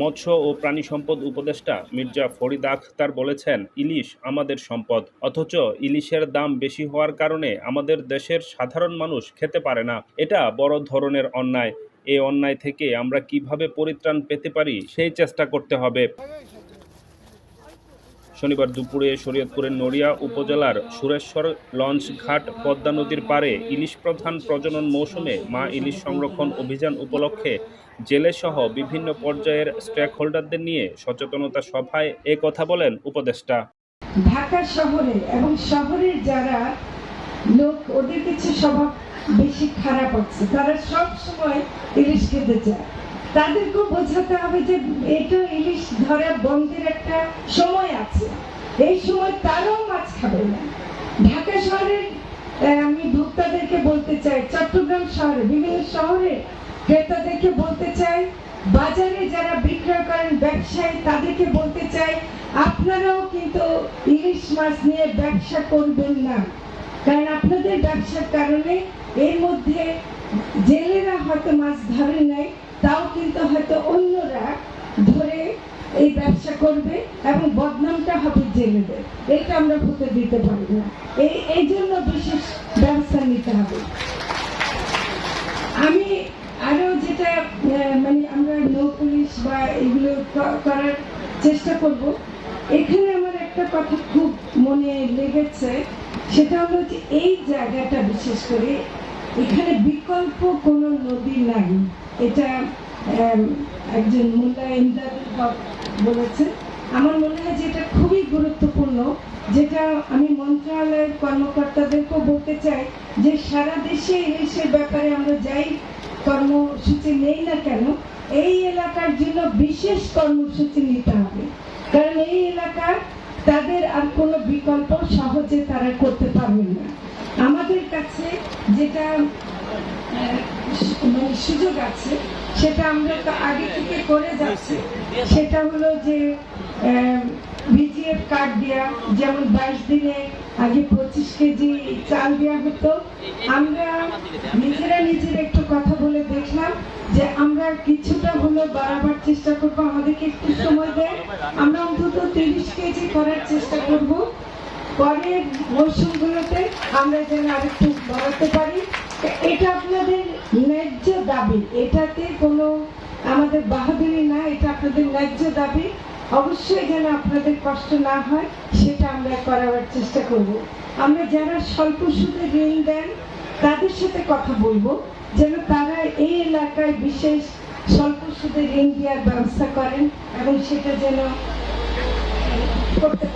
মৎস্য ও প্রাণী সম্পদ উপদেষ্টা মির্জা ফরিদ আখতার বলেছেন, ইলিশ আমাদের সম্পদ। অথচ ইলিশের দাম বেশি হওয়ার কারণে আমাদের দেশের সাধারণ মানুষ খেতে পারে না। এটা বড় ধরনের অন্যায়। এ অন্যায় থেকে আমরা কীভাবে পরিত্রাণ পেতে পারি, সেই চেষ্টা করতে হবে। শনিবার দুপুরে শরীয়তপুরের নড়িয়া উপজেলার সুরেশ্বর লঞ্চঘাট পদ্মা নদীর পাড়ে ইলিশ প্রধান প্রজনন মৌসুমে মা ইলিশ সংরক্ষণ অভিযান উপলক্ষে জেলেসহ বিভিন্ন পর্যায়ের স্টেক হোল্ডারদের নিয়ে সচেতনতা সভায় এ কথা বলেন উপদেষ্টা। ঢাকা শহরে এবং শহরের যারা লোক, ওদের কিছু স্বভাব বেশি খারাপ হচ্ছে তারা সব সময় ইলিশ খেতে চায়। তাদেরকেও বোঝাতে হবে যে এটা ইলিশ ধরা বন্ধের একটা সময় আছে। এই সময় তারাও মাছ খাবে না। ঢাকা শহরের আমি ভোক্তাদেরকে বলতে চাই, চট্টগ্রাম শহরে, বিভিন্ন শহরে ক্রেতাদেরকে বলতে চাই, বাজারে যারা বিক্রয় করেন, ব্যবসায়ী, তাদেরকে বলতে চাই, আপনারাও কিন্তু ইলিশ মাছ নিয়ে ব্যবসা করবেন না। কারণ আপনাদের ব্যবসার কারণে এর মধ্যে জেলেরা হয়তো মাছ ধরে নাই তাও কিন্তু হয়তো অন্যরা ধরে এই ব্যবসা করবে এবং বদনামটা হবে জেলেদের এটা আমরা হতে দিতে পারি না। এই এই জন্য বিশেষ ব্যবস্থা নিতে হবে। আমি আরও যেটা মানে আমরা নৌ পুলিশ বা এগুলো করার চেষ্টা করব। এখানে আমার একটা কথা খুব মনে লেগেছে। সেটা হলো যে এই জায়গাটা বিশেষ করে এখানে বিকল্প কোনো নদী নাই। এটা একজন মোল্লা ইমদাদুল হক বলেছেন। আমার মনে হয় যে এটা খুবই গুরুত্বপূর্ণ, যেটা আমি মন্ত্রণালয়ের কর্মকর্তাদেরকেও বলতে চাই, যে সারা দেশে ইলিশের ব্যাপারে আমরা যাই কর্মসূচি নেই না কেন, এই এলাকার জন্য বিশেষ কর্মসূচি নিতে হবে। কারণ এই এলাকার তাদের আর কোনো বিকল্প সহজে তারা করতে পারবে না। আমাদের কাছে যেটা মানে সুযোগ আছে, সেটা আমরা আগে থেকে করে যাচ্ছি। সেটা হলো যে কার্ড দেওয়া যেমন বাইশ দিনে আগে পঁচিশ কেজি চাল দেওয়া হতো। আমরা নিজেরা নিজেরা একটু কথা বলে দেখলাম যে আমরা কিছুটা হলো বাড়াবার চেষ্টা করব। আমাদেরকে একটু সময় দেয় আমরা অন্তত তিরিশ কেজি করার চেষ্টা করব। পরের মৌসুমগুলোতে আমরা যেন আরেকটু বাড়াতে পারি। এটা আপনাদের ন্যায্য দাবি। এটাতে কোনো আমাদের বাহাদুরি না, এটা আপনাদের ন্যায্য দাবি। অবশ্যই যেন আপনাদের কষ্ট না হয়, সেটা আমরা করাবার চেষ্টা করব। আমরা যারা স্বল্প সুদে ঋণ দেন, তাদের সাথে কথা বলব, যেন তারা এই এলাকায় বিশেষ স্বল্প সুদে ঋণ দেওয়ার ব্যবস্থা করেন এবং সেটা যেন করতে